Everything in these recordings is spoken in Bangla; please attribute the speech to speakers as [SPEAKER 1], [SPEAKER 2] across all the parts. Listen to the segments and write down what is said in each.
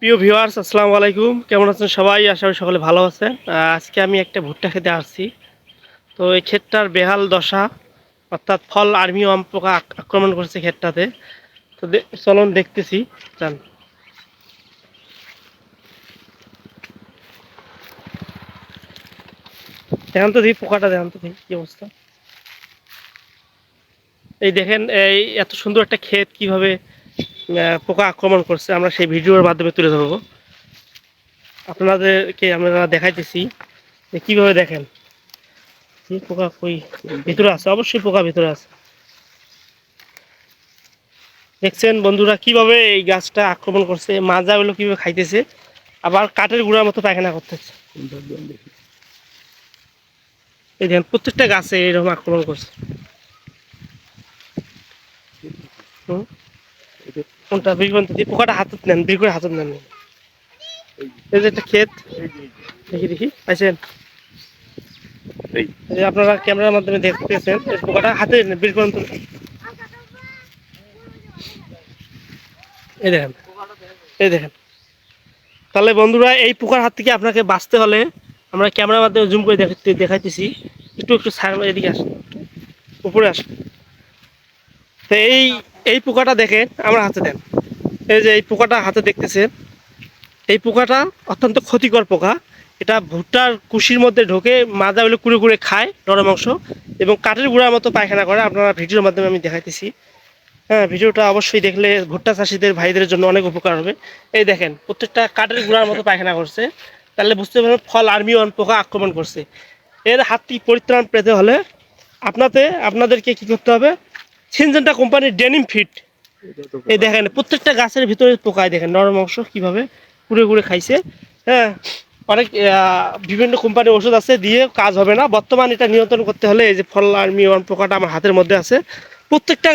[SPEAKER 1] প্রিয় ভিউয়ার্স, আসসালামু আলাইকুম। কেমন আছেন সবাই? আশা করি সকলে ভালো আছেন। আজকে আমি একটা ভুট্টা খেতে আসছি। তো এই ক্ষেতটার বেহাল দশা, অর্থাৎ ফল, আর্মি ওয়াম পোকা আক্রমণ করছে ক্ষেতটাতে। তো চলুন দেখতেছি। যান। দেখান তো দিই পোকাটা দেখান তো দিই কি অবস্থা। এই দেখেন, এই এত সুন্দর একটা ক্ষেত, কীভাবে পোকা আক্রমণ করছে, আমরা সেই ভিডিওর মাধ্যমে তুলে ধরবো। আপনাদেরকে আমরা দেখাইতেছি যে কীভাবে দেখেন। পোকা কই? ভিতরে আছে, অবশ্যই পোকা ভিতরে আছে। দেখছেন বন্ধুরা, কীভাবে এই গাছটা আক্রমণ করছে, মাজাগুলো কীভাবে খাইতেছে, আবার কাঠের গুঁড়ার মতো পায়খানা করতেছে। এই দেখেন, প্রত্যেকটা গাছে এরকম আক্রমণ করছে। হুম? কোনটা করুন দিয়ে পোকাটা হাতত নেন বের করে হাতত নেন। এই যে একটা ক্ষেত। দেখি দেখি। পাইছেন? এই আপনারা ক্যামেরার মাধ্যমে দেখতেছেন পোকাটা হাতে বের করুন তো এই দেখেন। এই দেখেন। তাহলে বন্ধুরা, এই পোকার হাত থেকে আপনাকে বাঁচতে হলে আমরা ক্যামেরার মাধ্যমে জুম করে দেখাইতেছি। একটু একটু সার এদিকে আসেন উপরে আসেন। তো এই এই পোকাটা দেখেন, আমার হাতে দেন। এই যে এই পোকাটা হাতে দেখতেছে, এই পোকাটা অত্যন্ত ক্ষতিকর পোকা। এটা ভুট্টার কুশির মধ্যে ঢোকে মাজাগুলো কুড়ে কুড়ে খায় নরম অংশ এবং কাঠের গুঁড়ার মতো পায়খানা করে। আপনারা ভিডিওর মাধ্যমে আমি দেখাইতেছি। হ্যাঁ ভিডিওটা অবশ্যই দেখলে ভুট্টা চাষিদের, ভাইদের জন্য অনেক উপকার হবে। এই দেখেন, প্রত্যেকটা কাঠের গুঁড়ার মতো পায়খানা করছে। তাহলে বুঝতে পারবেন, ফল আর্মি ওয়ান পোকা আক্রমণ করছে। এর হাতটি পরিত্রাণ পেতে হলে আপনাতে, আপনাদেরকে কি করতে হবে? সিনজেন্টা কোম্পানির ডেনিম ফিট। এই দেখেন, প্রত্যেকটা গাছের ভিতরে পোকায় দেখেন, নরম অংশ কীভাবে কুড়ে কুড়ে খাইছে। হ্যাঁ অনেক বিভিন্ন কোম্পানির ওষুধ আছে, দিয়ে কাজ হবে না। বর্তমান এটা নিয়ন্ত্রণ করতে হলে এই যে ফল আর্মি ওয়ান পোকাটা আমার হাতের মধ্যে আছে। প্রত্যেকটা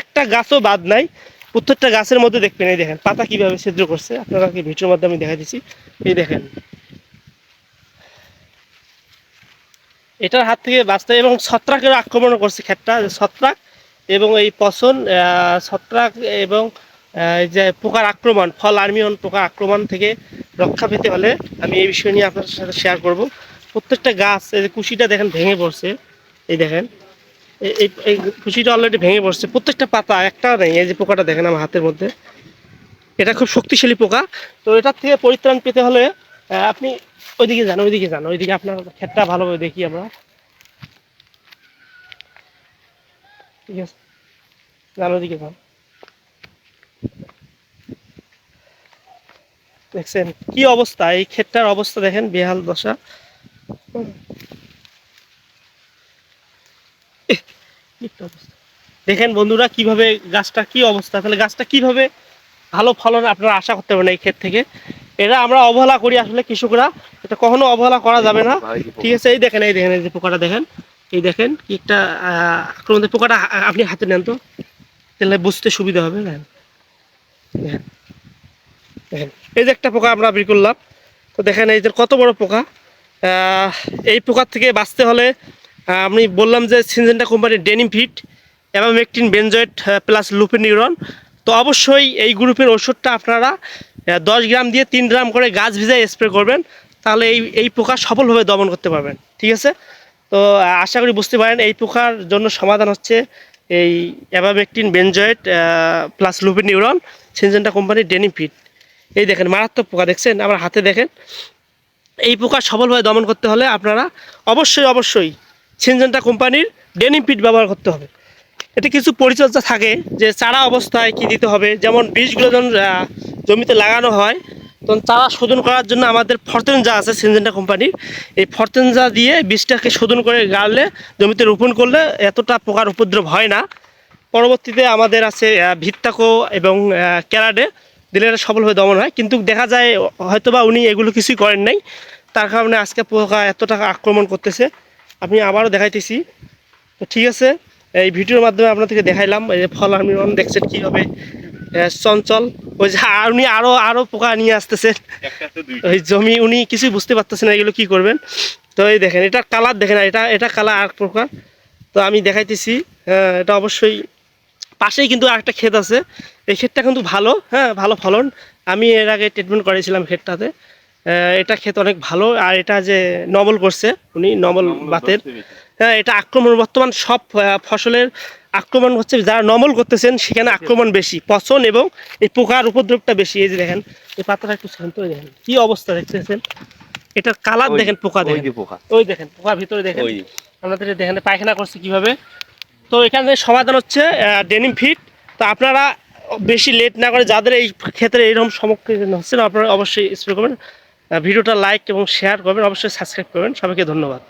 [SPEAKER 1] একটা গাছও বাদ নাই। প্রত্যেকটা গাছের মধ্যে দেখবেন, এই দেখেন, পাতা কীভাবে ছিদ্র করছে। আপনারা কি ভিডিওর মাধ্যমে দেখা দিচ্ছি এই দেখেন। এটার হাত থেকে বাঁচতে এবং ছত্রাকের আক্রমণ করছে ক্ষেতটা। ছত্রাক এবং এই পচন ছত্রাক এবং যে পোকার আক্রমণ, ফল আর্মিয়ন পোকার আক্রমণ থেকে রক্ষা পেতে হলে আমি এই বিষয় নিয়ে আপনাদের সাথে শেয়ার করব। প্রত্যেকটা গাছ, এই যে কুশিটা দেখেন ভেঙে পড়ছে, এই দেখেন, এই- এই এই কুশিটা অলরেডি ভেঙে পড়ছে, প্রত্যেকটা পাতা একটা নেই, এই যে পোকাটা দেখেন আমার হাতের মধ্যে, এটা খুব শক্তিশালী পোকা, তো এটার থেকে পরিত্রাণ পেতে হলে আপনি ওইদিকে যান ওইদিকে যান, ওইদিকে আপনার ক্ষেতটা ভালোভাবে দেখি আমরা। ঠিক আছে। যান ওইদিকে যান দেখছেন কি অবস্থা? এই ক্ষেতটার অবস্থা দেখেন বেহাল দশা। দেখেন বন্ধুরা কীভাবে গাছটা কি অবস্থা? তাহলে গাছটা কীভাবে ভালো ফলন আপনারা আশা করতে পারেন এই ক্ষেত থেকে? এটা আমরা অবহেলা করি আসলে কৃষকরা। এটা কখনো অবহেলা করা যাবে না। ঠিক আছে এই দেখেন এই দেখেন এই যে পোকাটা দেখেন। এই দেখেন কি একটা আহ, আক্রমণ পোকাটা আপনি হাতে নেন তো। তাহলে বুঝতে সুবিধা হবে দেখেন। দেখেন। এই যে একটা পোকা আমরা বের করলাম। তো দেখেন এই যে কত বড় পোকা। এই পোকার থেকে বাঁচতে হলে আমি বললাম যে সিনজেন্টা কোম্পানির ডেনিম ফিট এবং মেকটিন বেনজয়েট প্লাস লুপিনিউরন তো অবশ্যই এই গ্রুপের ওষুধটা আপনারা দশ গ্রাম দিয়ে তিন গ্রাম করে গাছ ভিজায় স্প্রে করবেন। তাহলে এই এই পোকা সফলভাবে দমন করতে পারবেন। ঠিক আছে? তো আশা করি বুঝতে পারেন, এই পোকার জন্য সমাধান হচ্ছে এই abamectin benzoate plus lufenuron Syngenta কোম্পানির ডেনিম ফিট এই দেখেন, মারাত্মক পোকা দেখছেন, আমার হাতে দেখেন। এই পোকা সফলভাবে দমন করতে হলে আপনারা অবশ্যই অবশ্যই সিনজেন্টা কোম্পানির ডেনিম পিট ব্যবহার করতে হবে। এটা কিছু পরিচর্যা থাকে যে চারা অবস্থায় কি দিতে হবে, যেমন বীজগুলো যখন জমিতে লাগানো হয় তখন চারা শোধন করার জন্য আমাদের ফরতেনজা আছে সিনজেন্টা কোম্পানির। এই ফরতেনজা দিয়ে বীজটাকে শোধন করে গাড়লে, জমিতে রোপণ করলে এতটা পোকার উপদ্রব হয় না। পরবর্তীতে আমাদের আছে ভিত্তাকো এবং ক্যারাডে। দিলে এটা সফলভাবে দমন হয়। কিন্তু দেখা যায়, হয়তোবা উনি এগুলো কিছুই করেন নাই। তার কারণে আজকে পোকা এত টাকা আক্রমণ করতেছে। আমি আবারও দেখাইতেছি। তো ঠিক আছে, এই ভিডিওর মাধ্যমে আপনাদেরকে দেখাইলাম, এই ফল আমি দেখছেন কীভাবে চঞ্চল ওই যে আর উনি আরও আরও পোকা নিয়ে আসতেছে। ওই জমি উনি কিছুই বুঝতে পারতেছেন না এগুলো কি করবেন। তো এই দেখেন এটা কালার দেখেন এটা এটা কালার আর প্রকার তো আমি দেখাইতেছি হ্যাঁ, এটা অবশ্যই পাশেই কিন্তু আরেকটা ক্ষেত আছে। এই ক্ষেতটা কিন্তু ভালো হ্যাঁ ভালো ফলন। আমি এর আগে ট্রিটমেন্ট করেছিলাম ক্ষেতটাতে। এটা ক্ষেত অনেক ভালো আর এটা যে নবল করছে উনি নবল বাতের। হ্যাঁ এটা আক্রমণ বর্তমান সব ফসলের আক্রমণ হচ্ছে যারা নমল করতেছেন সেখানে আক্রমণ বেশি। পচন এবং এই পোকার উপদ্রবটা বেশি। এই যে দেখেন এই পাতাটা একটু শান্ত হয়ে দেখেন। কি অবস্থা দেখতেছেন? এটার কালার দেখেন পোকা দেখেন।
[SPEAKER 2] পোকা।
[SPEAKER 1] ওই দেখেন পোকা ভিতরে দেখেন। আপনাদের দেখেন পায়খানা করছে কীভাবে? তো এখানে সমাধান হচ্ছে ডেনিম ফিট তো আপনারা বেশি লেট না করে যাদের এই ক্ষেত্রে এইরকম সম্মুখীন হচ্ছেন আপনারা অবশ্যই স্প্রে করবেন। ভিডিওটা লাইক এবং শেয়ার করবেন অবশ্যই সাবস্ক্রাইব করবেন। সবাইকে ধন্যবাদ।